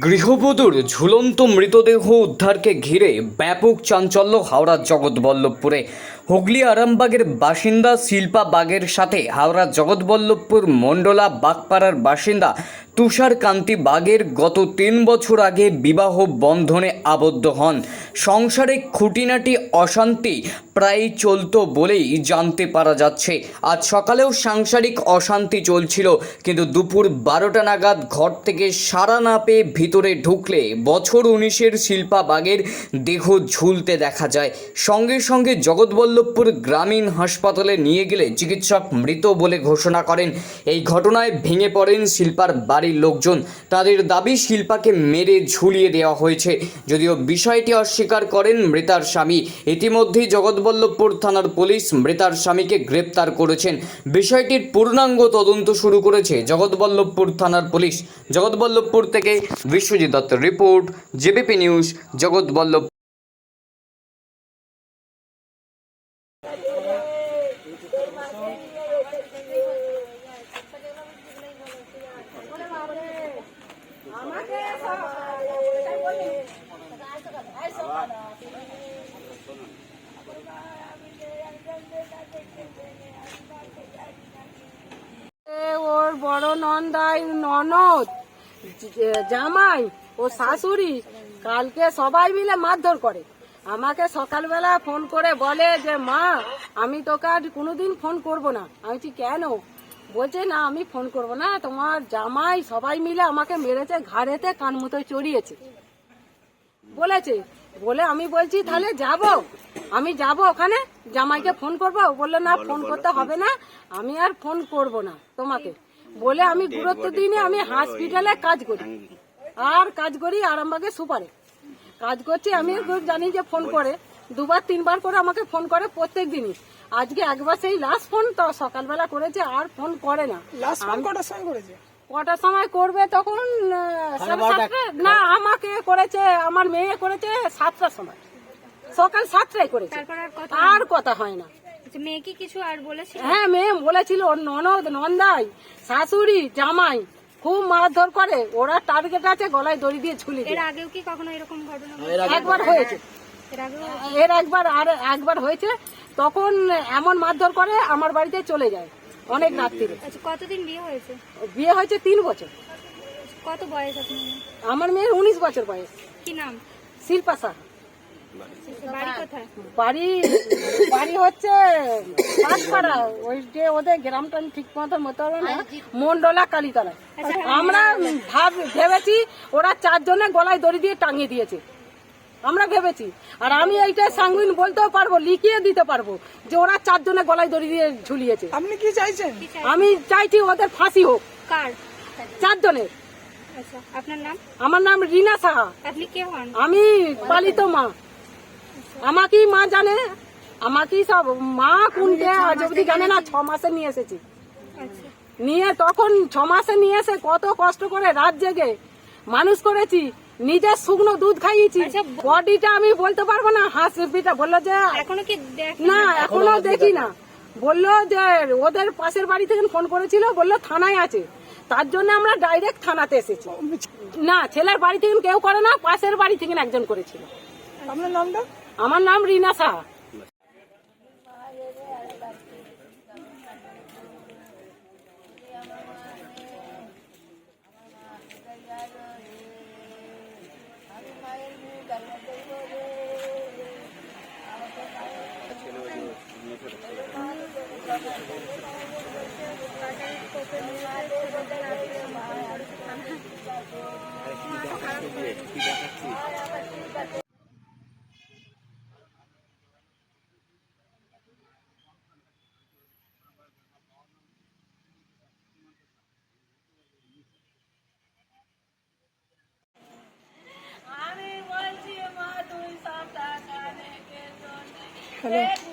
গৃহবধূর ঝুলন্ত মৃতদেহ উদ্ধারকে ঘিরে ব্যাপক চাঞ্চল্য হাওড়ার জগৎবল্লভপুরে। হুগলি আরামবাগের বাসিন্দা শিল্পা বাগের সাথে হাওড়া জগৎবল্লভপুর মণ্ডলা বাগপাড়ার বাসিন্দা তুষার কান্তি বাগের গত তিন বছর আগে বিবাহ বন্ধনে আবদ্ধ হন। সংসারে খুঁটিনাটি অশান্তি প্রায় চলতো বলেই জানতে পারা যাচ্ছে। আজ সকালেও সাংসারিক অশান্তি চলছিল, কিন্তু দুপুর বারোটা নাগাদ ঘর থেকে সারা না পেয়ে ভিতরে ঢুকলে বছর উনিশের শিল্পা বাগের দেহ ঝুলতে দেখা যায়। সঙ্গে সঙ্গে জগৎবল্লভপুর গ্রামীণ হাসপাতালে নিয়ে গেলে চিকিৎসক মৃত বলে ঘোষণা করেন। এই ঘটনায় ভেঙে পড়েন শিল্পার বাড়ির লোকজন। তাদের দাবি, শিল্পাকে মেরে ঝুলিয়ে দেওয়া হয়েছে। যদিও বিষয়টি অস্বীকার করেন মৃতার স্বামী, ইতিমধ্যেই জগৎবল্লভপুর থানার পুলিশ মৃতার স্বামীকে গ্রেপ্তার করেছেন। বিষয়টির পূর্ণাঙ্গ তদন্ত শুরু করেছে জগৎবল্লভপুর থানার পুলিশ। জগৎবল্লভপুর থেকে বিশ্বজিৎ দত্তের রিপোর্ট, জেবিপি নিউজ জগৎবল্লভ এ ওর বড় নন্দাই ননদ জামাই ও শাশুড়ি কালকে সবাই মিলে মারধর করে। আমাকে সকালবেলা ফোন করে বলে যে মা আমি তোকে আজ কোনোদিন ফোন করব না। আমি বলছি কেন? বলছে না আমি ফোন করব না। তোমার জামাই সবাই মিলে আমাকে মেরেছে ঘাড়েতে কান মুতোয় চড়িয়েছে। বলেছে। বলে আমি বলছি তাহলে যাব। আমি যাব ওখানে। জামাইকে ফোন করব। বলল না ফোন করতে হবে না। আমি আর ফোন করব না তোমাকে। বলে আমি গুরুত্ব দিনে আমি হসপিটালে কাজ করি। আর কাজ করি আরামবাগে সুপারে। কাজ করছি আমি জানি যে ফোন করে। দুবার তিনবার করে আমাকে ফোন করে প্রত্যেক দিনই। আজকে একবার সেই লাস্ট ফোন তো সকালবেলা করেছে আর ফোন করে না। লাস্ট ফোন কটার সময় করেছে? কটার সময় করবে তখন না আমাকে করেছে আমার মেয়ে করেছে সাতটার সময়। সকাল সাতটায় করেছে। আর কথা হয় না। মেয়ে কি কিছু আর বলেছে হ্যাঁ মেয়ে বলেছিল ওর ননদ নন্দাই শাশুড়ি জামাই খুব মারধর করে ওরা টার্গেট আছে গলায় দড়ি দিয়ে ঝুলি এর আগেও কি কখনো এরকম ঘটনা একবার হয়েছে। এর একবার আর একবার হয়েছে তখন এমন মারধর করে আমার বাড়িতে চলে যায় অনেক রাত্রিরে আচ্ছা কতদিন বিয়ে হয়েছে? বিয়ে হয়েছে তিন বছর। কত বয়স আপনার? আমার মেয়ের উনিশ বছর বয়স। কি নাম? শিল্পা সাহা বাড়ি বাড়ি হচ্ছে পাঁচপাড়া। ওই যে ওদের গ্রামটা আমি ঠিক মতো মতো হবে না। মন্ডলা কালীতলা আমরা ভাব ভেবেছি ওরা চারজনে গলায় দড়ি দিয়ে টাঙিয়ে দিয়েছে। আমরা ভেবেছি। আর আমি এইটা সাংগুইন বলতেও পারব লিখিয়ে দিতে পারব যে ওরা চারজনে গলায় দড়ি দিয়ে ঝুলিয়েছে। আপনি কি চাইছেন? আমি চাইছি ওদের ফাঁসি হোক। কার? চারজনের। আচ্ছা আপনার নাম? আমার নাম রিনা সাহা। আপনি কে হন? আমি পালিত মা। আমাকেই মা জানে আমাকেই সব মা কোনটে আজ অব্দি জানে না ছ মাসে নিয়ে এসেছি। আচ্ছা। নিয়ে তখন ছ মাসে নিয়ে এসে কত কষ্ট করে রাত জেগে মানুষ করেছি নিজের শুকনো দুধ খাইয়েছি। আচ্ছা, বডিটা আমি বলতে পারব না হাঁস পিঠা বলল যে এখনও কি না এখনও দেখি না। বলল যে ওদের পাশের বাড়ি থেকে ফোন করেছিল বলল থানায় আছে। তার জন্য আমরা ডাইরেক্ট থানাতে এসেছি। না ছেলের বাড়ি থেকে কেউ করে না পাশের বাড়ি থেকে একজন করেছিল। আপনার নামটা? আমার নাম রিনা সাহা আমি বলছি